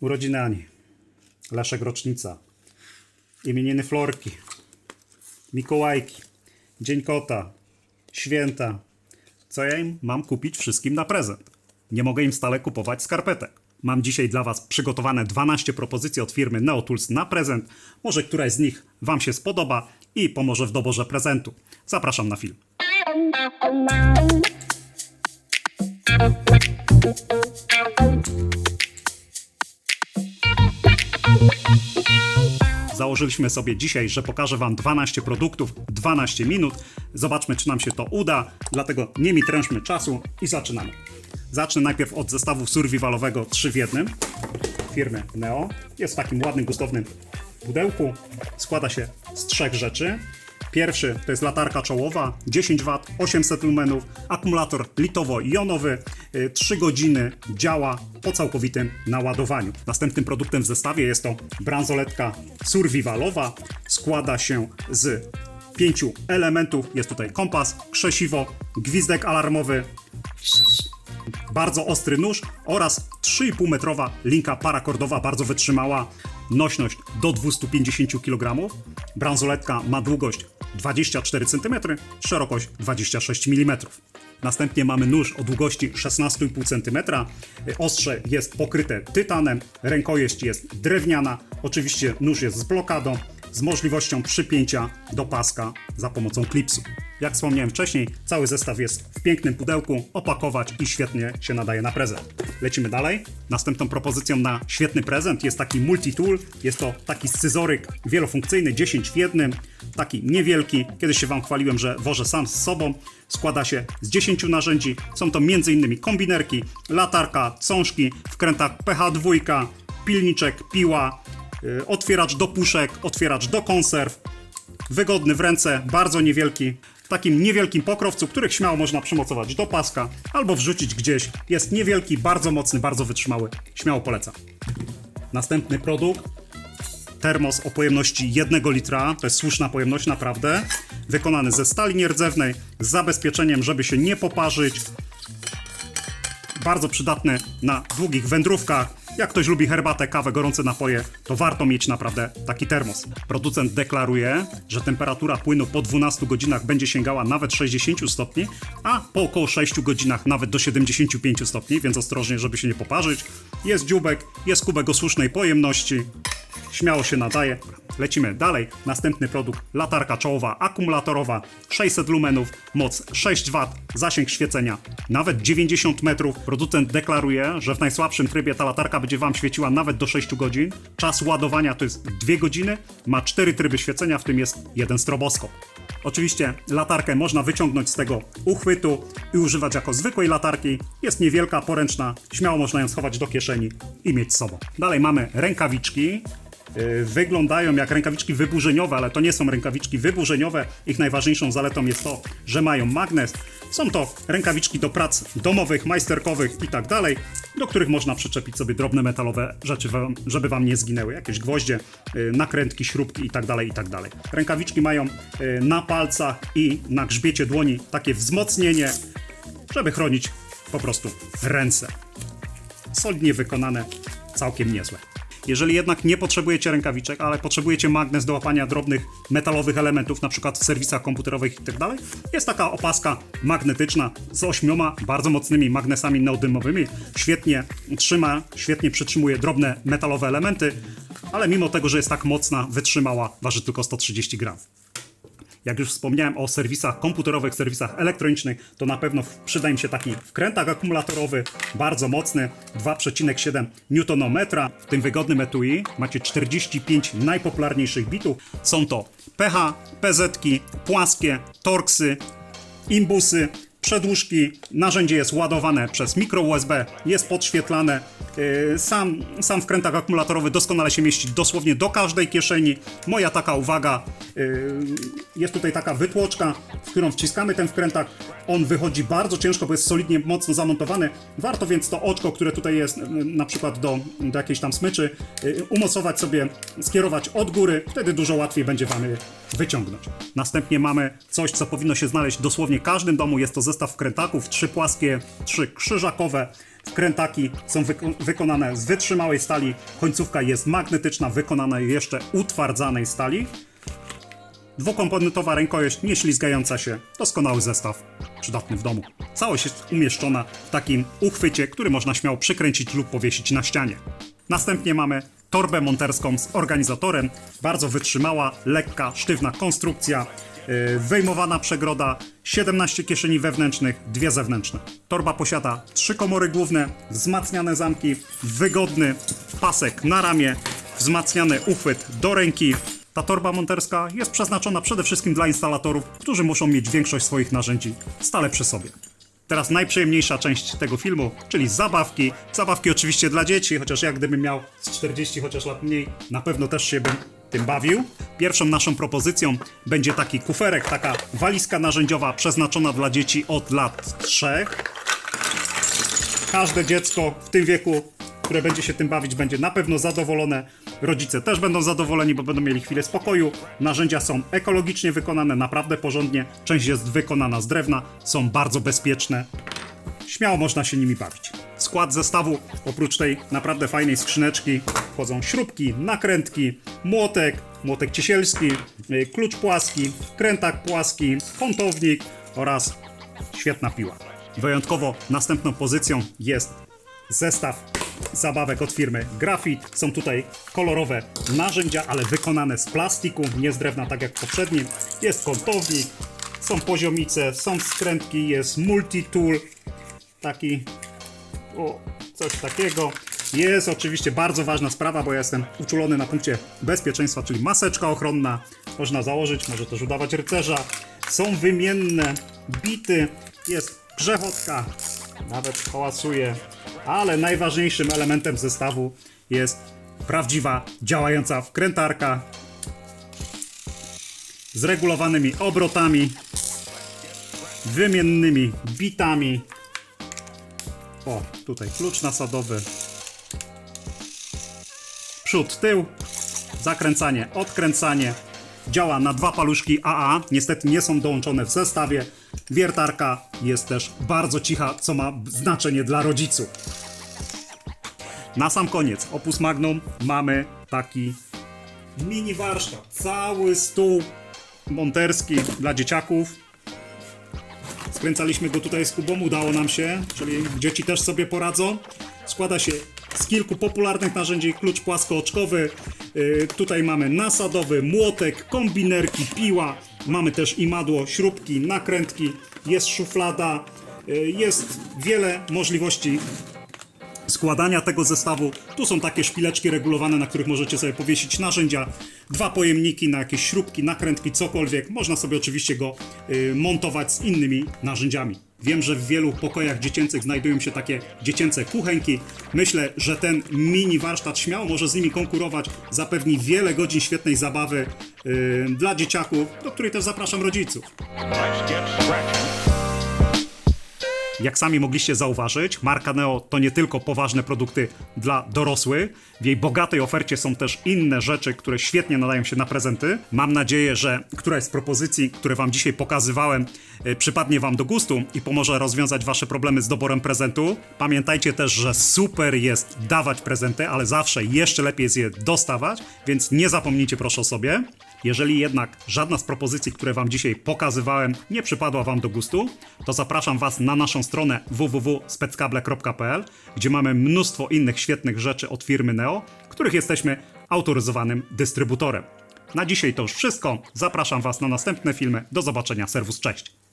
Urodziny Ani. Leszek rocznica. Imieniny Florki. Mikołajki. Dzień kota. Święta. Co ja im mam kupić wszystkim na prezent? Nie mogę im stale kupować skarpetek. Mam dzisiaj dla Was przygotowane 12 propozycji od firmy Neotools na prezent. Może któraś z nich Wam się spodoba i pomoże w doborze prezentu. Zapraszam na film. Założyliśmy sobie dzisiaj, że pokażę Wam 12 produktów, 12 minut. Zobaczmy, czy nam się to uda. Dlatego nie mi trężmy czasu i zaczynamy. Zacznę najpierw od zestawu survivalowego 3 w 1 firmy Neo. Jest w takim ładnym, gustownym pudełku. Składa się z trzech rzeczy. Pierwszy to jest latarka czołowa, 10 W, 800 lumenów, akumulator litowo-jonowy, 3 godziny działa po całkowitym naładowaniu. Następnym produktem w zestawie jest to bransoletka survivalowa. Składa się z pięciu elementów. Jest tutaj kompas, krzesiwo, gwizdek alarmowy, bardzo ostry nóż oraz 3,5 metrowa linka parakordowa, bardzo wytrzymała, nośność do 250 kg. Bransoletka ma długość 24 cm, szerokość 26 mm. Następnie mamy nóż o długości 16,5 cm. Ostrze jest pokryte tytanem, rękojeść jest drewniana. Oczywiście nóż jest z blokadą, z możliwością przypięcia do paska za pomocą klipsu. Jak wspomniałem wcześniej, cały zestaw jest w pięknym pudełku, opakować i świetnie się nadaje na prezent. Lecimy dalej. Następną propozycją na świetny prezent jest taki multi-tool. Jest to taki scyzoryk wielofunkcyjny, 10 w jednym, taki niewielki. Kiedyś się Wam chwaliłem, że wożę sam z sobą. Składa się z 10 narzędzi. Są to m.in. kombinerki, latarka, cążki, wkrętak PH2, pilniczek, piła, otwieracz do puszek, otwieracz do konserw, wygodny w ręce, bardzo niewielki. W takim niewielkim pokrowcu, których śmiało można przymocować do paska albo wrzucić gdzieś. Jest niewielki, bardzo mocny, bardzo wytrzymały. Śmiało polecam. Następny produkt. Termos o pojemności 1 litra. To jest słuszna pojemność, naprawdę. Wykonany ze stali nierdzewnej, z zabezpieczeniem, żeby się nie poparzyć. Bardzo przydatny na długich wędrówkach. Jak ktoś lubi herbatę, kawę, gorące napoje, to warto mieć naprawdę taki termos. Producent deklaruje, że temperatura płynu po 12 godzinach będzie sięgała nawet 60 stopni, a po około 6 godzinach nawet do 75 stopni, więc ostrożnie, żeby się nie poparzyć. Jest dziubek, jest kubek o słusznej pojemności. Śmiało się nadaje. Lecimy dalej. Następny produkt. Latarka czołowa akumulatorowa 600 lumenów, moc 6 W, zasięg świecenia nawet 90 metrów. Producent deklaruje, że w najsłabszym trybie ta latarka będzie Wam świeciła nawet do 6 godzin. Czas ładowania to jest 2 godziny. Ma 4 tryby świecenia, w tym jest jeden stroboskop. Oczywiście latarkę można wyciągnąć z tego uchwytu i używać jako zwykłej latarki. Jest niewielka, poręczna, śmiało można ją schować do kieszeni i mieć z sobą. Dalej mamy rękawiczki. Yy, Wyglądają jak rękawiczki wyburzeniowe, ale to nie są rękawiczki wyburzeniowe. Ich najważniejszą zaletą jest to, że mają magnes. Są to rękawiczki do prac domowych, majsterkowych i tak dalej, do których można przyczepić sobie drobne metalowe rzeczy, żeby wam nie zginęły. Jakieś gwoździe, yy, nakrętki, śrubki i tak dalej, i tak dalej. Rękawiczki mają yy, na palcach i na grzbiecie dłoni takie wzmocnienie, żeby chronić po prostu ręce solidnie wykonane, całkiem niezłe. Jeżeli jednak nie potrzebujecie rękawiczek, ale potrzebujecie magnes do łapania drobnych metalowych elementów, na przykład w serwisach komputerowych i tak jest taka opaska magnetyczna z ośmioma bardzo mocnymi magnesami neodymowymi. Świetnie trzyma, świetnie przytrzymuje drobne metalowe elementy, ale mimo tego, że jest tak mocna, wytrzymała, waży tylko 130 gram. Jak już wspomniałem o serwisach komputerowych, serwisach elektronicznych, to na pewno przyda im się taki wkrętak akumulatorowy, bardzo mocny, 2,7 Nm. W tym wygodnym etui macie 45 najpopularniejszych bitów. Są to PH, PZ, płaskie, torksy, imbusy, przedłużki. Narzędzie jest ładowane przez mikro USB, jest podświetlane. Yy, Sam, sam wkrętak akumulatorowy doskonale się mieści dosłownie do każdej kieszeni. Moja taka uwaga, yy, jest tutaj taka wytłoczka, w którą wciskamy ten wkrętak. On wychodzi bardzo ciężko, bo jest solidnie mocno zamontowany. Warto więc to oczko, które tutaj jest yy, na przykład do, do jakiejś tam smyczy, umocować sobie, skierować od góry, wtedy dużo łatwiej będzie Wam wyciągnąć. Następnie mamy coś, co powinno się znaleźć dosłownie w każdym domu. Jest to zestaw wkrętaków, trzy płaskie, trzy krzyżakowe. Wkrętaki są wyko- wykonane z wytrzymałej stali, końcówka jest magnetyczna, wykonana jeszcze utwardzanej stali. Dwukomponentowa rękojeść, nieślizgająca się, doskonały zestaw, przydatny w domu. Całość jest umieszczona w takim uchwycie, który można śmiało przykręcić lub powiesić na ścianie. Następnie mamy torbę monterską z organizatorem, bardzo wytrzymała, lekka, sztywna konstrukcja, yy, wyjmowana przegroda, 17 kieszeni wewnętrznych, dwie zewnętrzne. Torba posiada trzy komory główne, wzmacniane zamki, wygodny pasek na ramię, wzmacniany uchwyt do ręki, ta torba monterska jest przeznaczona przede wszystkim dla instalatorów, którzy muszą mieć większość swoich narzędzi stale przy sobie. Teraz najprzyjemniejsza część tego filmu, czyli zabawki. Zabawki oczywiście dla dzieci, chociaż jak gdybym miał z 40 chociaż lat mniej, na pewno też się bym tym bawił. Pierwszą naszą propozycją będzie taki kuferek, taka walizka narzędziowa przeznaczona dla dzieci od lat 3 każde dziecko w tym wieku, które będzie się tym bawić, będzie na pewno zadowolone. Rodzice też będą zadowoleni, bo będą mieli chwilę spokoju. Narzędzia są ekologicznie wykonane, naprawdę porządnie. Część jest wykonana z drewna, są bardzo bezpieczne. Śmiało można się nimi bawić. Skład zestawu, oprócz tej naprawdę fajnej skrzyneczki, wchodzą śrubki, nakrętki, młotek, młotek ciesielski, y, klucz płaski, krętak płaski, kątownik oraz świetna piła. Wyjątkowo następną pozycją jest zestaw zabawek od firmy Grafit. Są tutaj kolorowe narzędzia, ale wykonane z plastiku, nie z drewna tak jak poprzednim. Jest kątownik, są poziomice, są skrętki, jest multi-tool, taki o, coś takiego. Jest oczywiście bardzo ważna sprawa, bo ja jestem uczulony na punkcie bezpieczeństwa, czyli maseczka ochronna. Można założyć, może też udawać rycerza. Są wymienne bity, jest grzechotka, nawet hałasuje, ale najważniejszym elementem zestawu jest prawdziwa, działająca wkrętarka z regulowanymi obrotami, wymiennymi bitami, o, tutaj klucz nasadowy. Przód, tył. Zakręcanie, odkręcanie. Działa na dwa paluszki AA. Niestety nie są dołączone w zestawie. Wiertarka jest też bardzo cicha, co ma znaczenie dla rodziców. Na sam koniec, opus magnum, mamy taki mini warsztat. Cały stół monterski dla dzieciaków. Skręcaliśmy go tutaj z Kubą, udało nam się, czyli dzieci też sobie poradzą. Składa się z kilku popularnych narzędzi, klucz płaskooczkowy, tutaj mamy nasadowy, młotek, kombinerki, piła, mamy też imadło, śrubki, nakrętki, jest szuflada, yy, jest wiele możliwości składania tego zestawu. Tu są takie szpileczki regulowane, na których możecie sobie powiesić narzędzia, dwa pojemniki na jakieś śrubki, nakrętki, cokolwiek. Można sobie oczywiście go y, montować z innymi narzędziami. Wiem, że w wielu pokojach dziecięcych znajdują się takie dziecięce kuchenki. Myślę, że ten mini warsztat śmiało może z nimi konkurować. Zapewni wiele godzin świetnej zabawy y, dla dzieciaków, do której też zapraszam rodziców. Jak sami mogliście zauważyć, marka Neo to nie tylko poważne produkty dla dorosłych. W jej bogatej ofercie są też inne rzeczy, które świetnie nadają się na prezenty. Mam nadzieję, że któraś z propozycji, które Wam dzisiaj pokazywałem, e, przypadnie Wam do gustu i pomoże rozwiązać Wasze problemy z doborem prezentu. Pamiętajcie też, że super jest dawać prezenty, ale zawsze jeszcze lepiej jest je dostawać, więc nie zapomnijcie proszę o sobie. Jeżeli jednak żadna z propozycji, które Wam dzisiaj pokazywałem, nie przypadła Wam do gustu, to zapraszam Was na naszą stronę www.speckable.pl, gdzie mamy mnóstwo innych świetnych rzeczy od firmy Neo, których jesteśmy autoryzowanym dystrybutorem. Na dzisiaj to już wszystko. Zapraszam Was na następne filmy. Do zobaczenia. Serwus, cześć.